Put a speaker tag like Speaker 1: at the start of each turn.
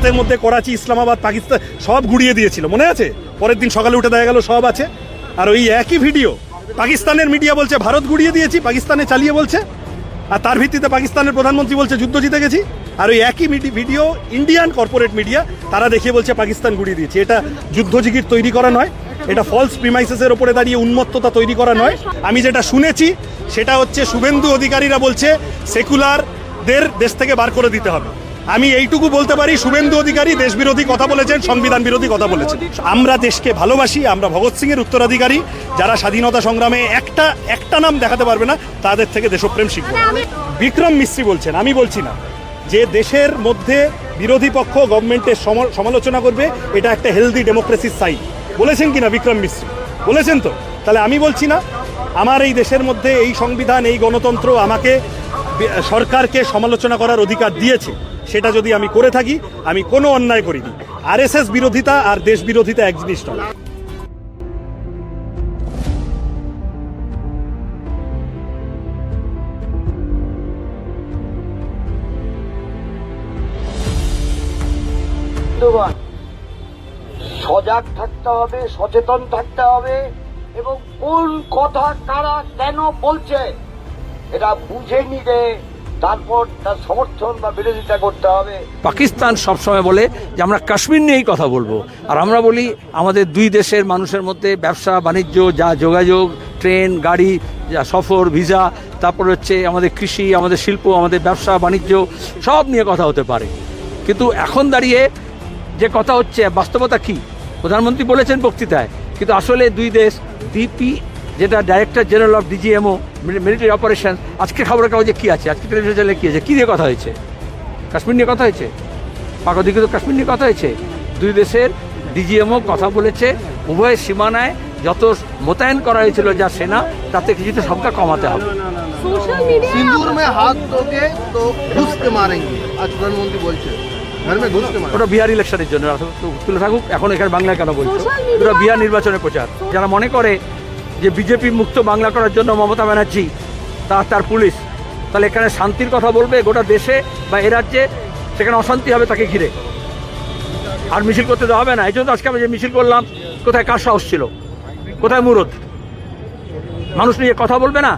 Speaker 1: রাতের মধ্যে করাচি, ইসলামাবাদ, পাকিস্তান সব ঘুরিয়ে দিয়েছিল। মনে আছে? পরের দিন সকালে উঠে দেখা গেল সব আছে। আর ওই একই ভিডিও, পাকিস্তানের মিডিয়া বলছে, ভারত ঘুরিয়ে দিয়েছি, পাকিস্তানে চালিয়ে বলছে। আর তার ভিত্তিতে পাকিস্তানের প্রধানমন্ত্রী বলছে, যুদ্ধ জিতে গেছি। আর ওই একই ভিডিও ইন্ডিয়ান কর্পোরেট মিডিয়া তারা দেখিয়ে বলছে, পাকিস্তান ঘুরিয়ে দিয়েছে। এটা যুদ্ধ যুদ্ধজিগির তৈরি করা নয়, এটা ফলস প্রিমাইসেসের ওপরে দাঁড়িয়ে উন্মত্ততা তৈরি করা নয়। আমি যেটা শুনেছি, সেটা হচ্ছে শুভেন্দু অধিকারীরা বলছে সেকুলারদের দেশ থেকে বার করে দিতে হবে। আমি এইটুকু বলতে পারি, শুভেন্দু অধিকারী দেশ বিরোধী কথা বলেছেন, সংবিধান বিরোধী কথা বলেছেন। আমরা দেশকে ভালোবাসি, আমরা ভগৎ সিং এর উত্তরাধিকারী, যারা স্বাধীনতা সংগ্রামে একটা একটা নাম দেখাতে পারবে না, তাদের থেকে দেশপ্রেম শিখব। বিক্রম মিস্ত্রি বলছেন, আমি বলছি না, যে দেশের মধ্যে বিরোধী পক্ষ গভর্নমেন্টের সম- সমালোচনা করবে, এটা একটা হেলদি ডেমোক্রেসির সাইন বলেছেন কিনা বিক্রম মিশ্র বলেছেন তো। তাহলে আমি বলছি না, আমার এই দেশের মধ্যে এই সংবিধান, এই গণতন্ত্র আমাকে সরকারকে সমালোচনা করার অধিকার দিয়েছে। সেটা যদি আমি করে থাকি, আমি কোনো অন্যায় করিনি। আরএসএস বিরোধিতা আর দেশ বিরোধিতা এক জিনিস নয়
Speaker 2: সজাগ থাকতে হবে, সচেতন থাকতে হবে এবং কোন কথা কারা কেন বলছে, এটা বুঝে নিলে তারপর তার সমর্থন বা বিরোধিতা করতে হবে।
Speaker 3: পাকিস্তান সবসময় বলে যে আমরা কাশ্মীর নিয়েই কথা বলব। আর আমরা বলি আমাদের দুই দেশের মানুষের মধ্যে ব্যবসা, বাণিজ্য, যা যোগাযোগ, ট্রেন, গাড়ি, যা সফর, ভিসা, তারপর হচ্ছে আমাদের কৃষি, আমাদের শিল্প, আমাদের ব্যবসা, বাণিজ্য, সব নিয়ে কথা হতে পারে। কিন্তু এখন দাঁড়িয়ে যে কথা হচ্ছে, বাস্তবতা কি? প্রধানমন্ত্রী বলেছেন বক্তৃতায়, কিন্তু আসলে দুই দেশ ডিপি যেটা director general of DGMO military operation আজকে খবরের কাগজে কী আছে? আজকে টেলিভিশন চ্যানেলে কী আছে? কী নিয়ে কথা হয়েছে? কাশ্মীর নিয়ে কথা হয়েছে? পাক অধিকৃত কাশ্মীর নিয়ে কথা হয়েছে। দুই দেশের ডিজিএমও কথা বলেছে। উভয় সীমানায় যত মোতায়েন করা হয়েছিল যা সেনা তাতে কিছুটা সবটা কমাতে হবে।
Speaker 4: হাত
Speaker 3: ওটা বিহার ইলেকশনের জন্য। তুলে থাকুক এখন এখানে বাংলায় কেন বলছে? ওটা বিহার নির্বাচনের প্রচার। যারা মনে করে যে বিজেপি মুক্ত বাংলা করার জন্য মমতা ব্যানার্জি তার তার পুলিশ। তাহলে এখানে শান্তির কথা বলবে গোটা দেশে বা এ রাজ্যে, সেখানে অশান্তি হবে তাকে ঘিরে। আর মিছিল করতে দেওয়া হবে না। এই জন্য আজকে আমি যে মিছিল করলাম, কোথায় কার সাহস ছিল? কোথায় মুরত মানুষ নিয়ে কথা বলবে না?